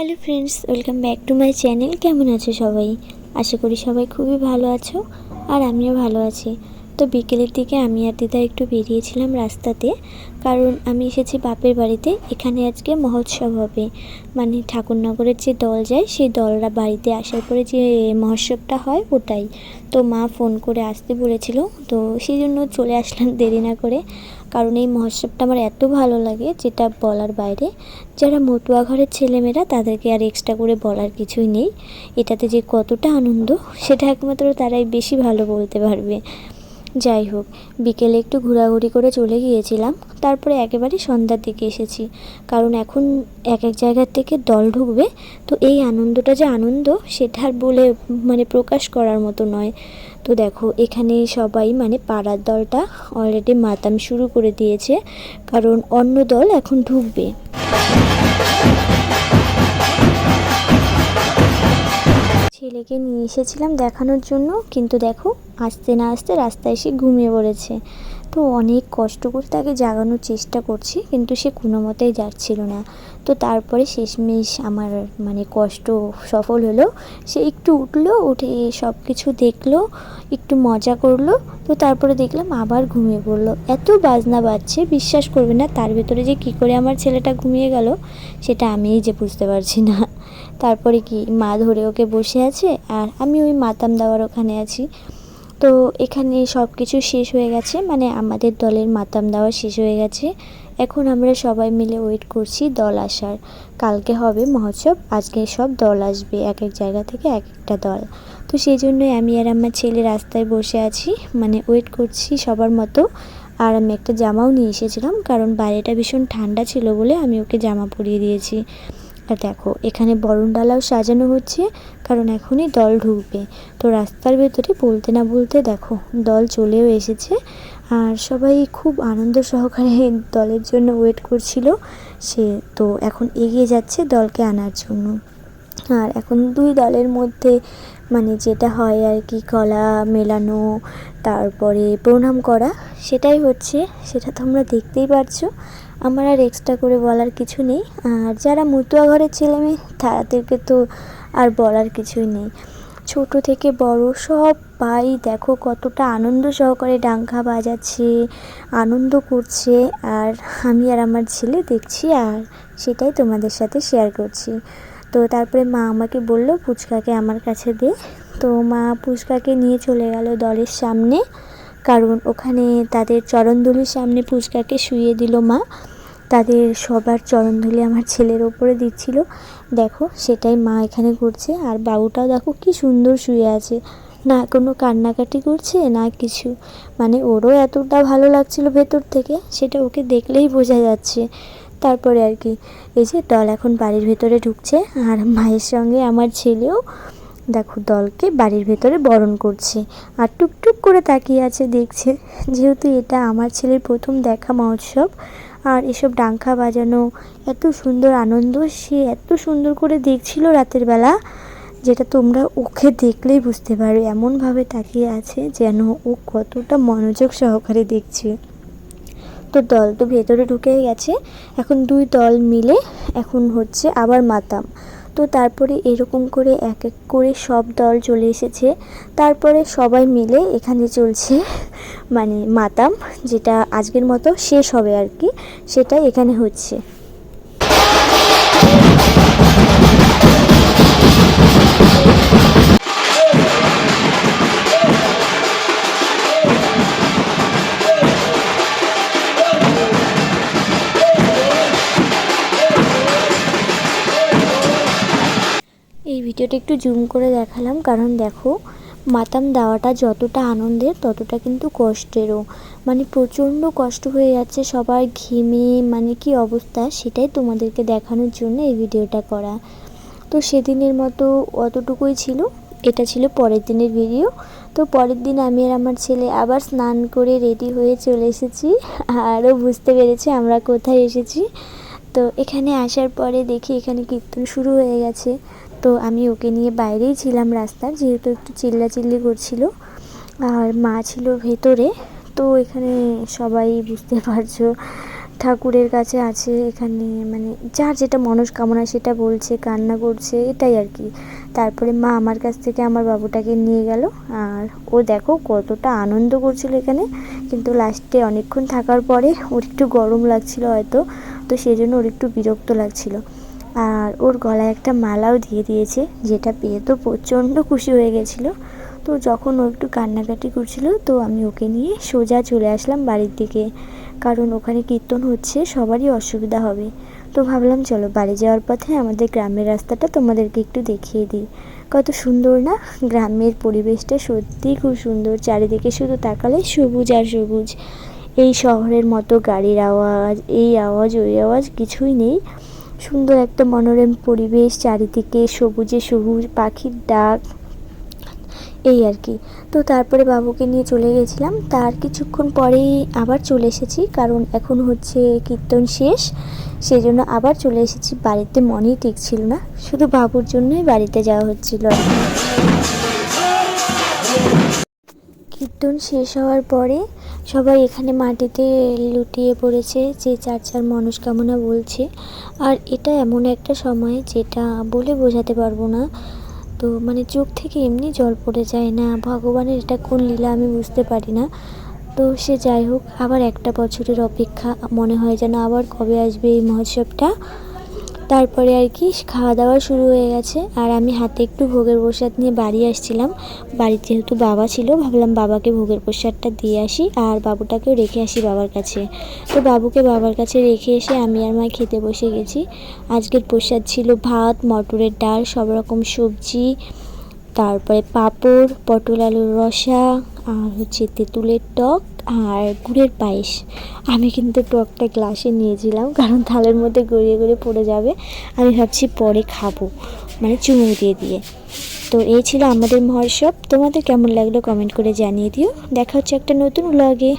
Hello friends, welcome back to my channel. কেমন আছো সবাই? আশা করি সবাই খুবই ভালো আছো আর আমিও ভালো আছি। তো বিকেলের দিকে আমি আর দিদা একটু বেরিয়েছিলাম রাস্তাতে। কারণ আমি এসেছি বাপের বাড়িতে। এখানে আজকে মহোৎসব হবে। মানে ঠাকুরনগরের যে দল যায়, সেই দলরা বাড়িতে আসার পরে যে মহোৎসবটা হয়, ওটাই। তো মা ফোন করে আসতে বলেছিল। তো সেই জন্য চলে আসলাম দেরি না করে। কারণ এই মহোৎসবটা আমার এত ভালো লাগে যেটা বলার বাইরে। যারা মতুয়া ঘরের ছেলেমেয়েরা, তাদেরকে আর এক্সট্রা করে বলার কিছুই নেই। এটাতে যে কতটা আনন্দ, সেটা একমাত্র তারাই বেশি ভালো বলতে পারবে। যাই হোক, বিকেলে একটু ঘোরাঘুরি করে চলে গিয়েছিলাম। তারপরে একেবারে সন্ধ্যার দিকে এসেছি। কারণ এখন এক এক জায়গার থেকে দল ঢুকবে, তো এই আনন্দটা যে আনন্দ, সেটা আর বলে মানে প্রকাশ করার মতো নয়। তো দেখো, এখানে সবাই মানে পাড়ার দলটা অলরেডি মাতাম শুরু করে দিয়েছে, কারণ অন্য দল এখন ঢুকবে। ছেলেকে নিয়ে এসেছিলাম দেখানোর জন্য, কিন্তু দেখো আসতে না আসতে রাস্তায় এসে ঘুমিয়ে পড়েছে। তো অনেক কষ্ট করে তাকে জাগানোর চেষ্টা করছি, কিন্তু সে কোনো মতেই যাচ্ছিল না। তো তারপরে শেষমেশ আমার মানে কষ্ট সফল হলো। সে একটু উঠল, উঠে সব কিছু দেখল, একটু মজা করল। তো তারপরে দেখলাম আবার ঘুমিয়ে পড়ল। এত বাজনা বাজছে, বিশ্বাস করবে না, তার ভেতরে যে কী করে আমার ছেলেটা ঘুমিয়ে গেল, সেটা আমিই যে বুঝতে পারছি না। তারপরে কি মা ধরে ওকে বসে আছে, আর আমি ওই মাতাম দেওয়ার ওখানে আছি। তো এখানে সব কিছু শেষ হয়ে গেছে মানে আমাদের দলের মাতাম দেওয়া শেষ হয়ে গেছে। এখন আমরা সবাই মিলে ওয়েট করছি দল আসার। কালকে হবে মহোৎসব, আজকে সব দল আসবে, এক এক জায়গা থেকে এক একটা দল। তো সেই জন্যই আমি আর আমার ছেলে রাস্তায় বসে আছি মানে ওয়েট করছি সবার মতো। আর আমি একটা জামাও নিয়ে এসেছিলাম, কারণ বাইরেটা ভীষণ ঠান্ডা ছিল বলে আমি ওকে জামা পরিয়ে দিয়েছি। আর দেখো, এখানে বরণ ডালাও সাজানো হচ্ছে, কারণ এখনই দল ঢুকবে। তো রাস্তার ভেতরে বলতে না বলতে দেখো, দল চলেও এসেছে। আর সবাই খুব আনন্দ সহকারে দলের জন্য ওয়েট করছিল। সে তো এখন এগিয়ে যাচ্ছে দলকে আনার জন্য। আর এখন দুই দলের মধ্যে মানে যেটা হয় আর কি, কলা মেলানো, তারপরে প্রণাম করা, সেটাই হচ্ছে, সেটা তোমরা দেখতেই পারছ। আমার আর এক্সট্রা করে বলার কিছু নেই। আর যারা মতুয়া ঘরের ছেলে মেয়ে, তাদেরকে তো আর বলার কিছুই নেই। ছোট থেকে বড় সবাই দেখো কতটা আনন্দ সহকারে ডাঙ্কা বাজাচ্ছে, আনন্দ করছে। আর আমি আর আমার ছেলে দেখছি আর সেটাই তোমাদের সাথে শেয়ার করছি। তো তারপরে মা আমাকে বলল, পুচকাকে আমার কাছে দে। তো মা পুচকাকে নিয়ে চলে গেল দলের সামনে। কারণ ওখানে তাদের চরণধুলির সামনে পুচকাকে শুয়ে দিল মা। তাদের সবার চরণধুলি আমার ছেলের ওপরে দিচ্ছিল। দেখো, সেটাই মা এখানে করছে। আর বাবুটাও দেখো কি সুন্দর শুয়ে আছে। না কোনো কান্নাকাটি করছে, না কিছু। মানে ওরও এতটা ভালো লাগছিল ভেতর থেকে, সেটা ওকে দেখলেই বোঝা যাচ্ছে। তারপরে আর কি, এই যে দল এখন বাড়ির ভেতরে ঢুকছে। আর মায়ের সঙ্গে আমার ছেলেও দেখো, দলকে বাড়ির ভেতরে বরণ করছে। আর টুকটুক করে তাকিয়ে আছে, দেখছে যেহেতু এটা আমার ছেলের প্রথম দেখা মহোৎসব। আর এসব ডাঙ্কা বাজানো, এত সুন্দর আনন্দ, সে এত সুন্দর করে দেখছিল রাতের বেলা, যেটা তোমরা ওকে দেখলেই বুঝতে পারবে। এমনভাবে তাকিয়ে আছে যেন ও কতটা মনোযোগ সহকারে দেখছে। তো দল তো ভেতরে ঢুকে গেছে। এখন দুই দল মিলে এখন হচ্ছে আবার মাতাম। তো তারপরে এরকম করে এক এক করে সব দল চলে এসেছে। তারপরে সবাই মিলে এখানে চলছে মানে মাতাম, যেটা আজকের মতো শেষ হবে আর কি, সেটাই এখানে হচ্ছে। এই ভিডিওটা একটু জুম করে দেখালাম, কারণ দেখো, মাতাম দেওয়াটা যতটা আনন্দের, ততটা কিন্তু কষ্টেরও। মানে প্রচণ্ড কষ্ট হয়ে যাচ্ছে সবার ঘেমে মানে কি অবস্থা, সেটাই তোমাদেরকে দেখানোর জন্য এই ভিডিওটা করা। তো সেদিনের মতো অতটুকুই ছিল, এটা ছিল পরের দিনের ভিডিও। তো পরের দিন আমি আর আমার ছেলে আবার স্নান করে রেডি হয়ে চলে এসেছি, আরও বুঝতে পেরেছে আমরা কোথায় এসেছি। তো এখানে আসার পরে দেখি এখানে কীর্তন শুরু হয়ে গেছে। তো আমি ওকে নিয়ে বাইরেই ছিলাম রাস্তার, যেহেতু একটু চিল্লাচিল্লি করছিল। আর মা ছিল ভেতরে, তো এখানে সবাই বুঝতে পারছ, ঠাকুরের কাছে আছে এখানে মানে যার যেটা মনস্কামনা সেটা বলছে, কান্না করছে, এটাই আর কি। তারপরে মা আমার কাছ থেকে আমার বাবুটাকে নিয়ে গেল, আর ও দেখো কতটা আনন্দ করছিল এখানে। কিন্তু লাস্টে অনেকক্ষণ থাকার পরে ওর একটু গরম লাগছিল হয়তো, তো সেই জন্য ওর একটু বিরক্ত লাগছিল। আর ওর গলায় একটা মালাও দিয়ে দিয়েছে, যেটা পেয়ে তো প্রচণ্ড খুশি হয়ে গেছিল। তো যখন ও একটু কান্নাকাটি করছিল, তো আমি ওকে নিয়ে সোজা চলে আসলাম বাড়ির দিকে। কারণ ওখানে কীর্তন হচ্ছে, সবারই অসুবিধা হবে। তো ভাবলাম, চলো বাড়ি যাওয়ার পথে আমাদের গ্রামের রাস্তাটা তোমাদেরকে একটু দেখিয়ে দিই। কত সুন্দর না? গ্রামের পরিবেশটা সত্যিই খুব সুন্দর। চারিদিকে শুধু তাকালে সবুজ আর সবুজ। এই শহরের মতো গাড়ির আওয়াজ, এই আওয়াজ, ওই আওয়াজ কিছুই নেই। সুন্দর একটা মনোরম পরিবেশ, চারিদিকে সবুজে সবুজ পাখির ডাক, এই আর কি। তো তারপরে বাবুকে নিয়ে চলে গেছিলাম। তার কিছুক্ষণ পরেই আবার চলে এসেছি, কারণ এখন হচ্ছে কীর্তন শেষ। সেই জন্য আবার চলে এসেছি। বাড়িতে মনেই ঠিক ছিল না। শুধু বাবুর জন্যই বাড়িতে যাওয়া হচ্ছিল। কীর্তন শেষ হওয়ার পরে সবাই এখানে মাটিতে লুটিয়ে পড়েছে যে যার যার মনস্কামনা বলছে। আর এটা এমন একটা সময় যেটা বলে বোঝাতে পারব না। তো মানে চোখ থেকে এমনি জল পড়ে যায় না। ভগবানের এটা কোন লীলা আমি বুঝতে পারি না। তো সে যাই হোক, আবার একটা বছরের অপেক্ষা। মনে হয় যেন আবার কবে আসবে এই মহোৎসবটা। তারপরে আর কি খাওয়া দাওয়া শুরু হয়ে গেছে। আর আমি হাতে একটু ভোগের প্রসাদ নিয়ে বাড়ি আসছিলাম। বাড়িতে যেহেতু বাবা ছিল, ভাবলাম বাবাকে ভোগের প্রসাদটা দিয়ে আসি আর বাবুটাকেও রেখে আসি বাবার কাছে। তো বাবুকে বাবার কাছে রেখে এসে আমি আর মা খেতে বসে গেছি। আজকের প্রসাদ ছিল ভাত, মটরের ডাল, সব রকম সবজি, তারপরে পাঁপড়, পটল আলুর রসা, আর হচ্ছে তেঁতুলের টক। আর গুড়ের পায়েস। আমি কিন্তু টকটা গ্লাসে নিয়েছিলাম, কারণ থালের মধ্যে গড়িয়ে গড়িয়ে পড়ে যাবে। আমি ভাবছি পরে খাব মানে চুমুক দিয়ে দিয়ে। তো এই ছিল আমাদের মহোৎসব। তোমাদের কেমন লাগল কমেন্ট করে জানিয়ে দিও। দেখা হচ্ছে একটা নতুন ব্লগে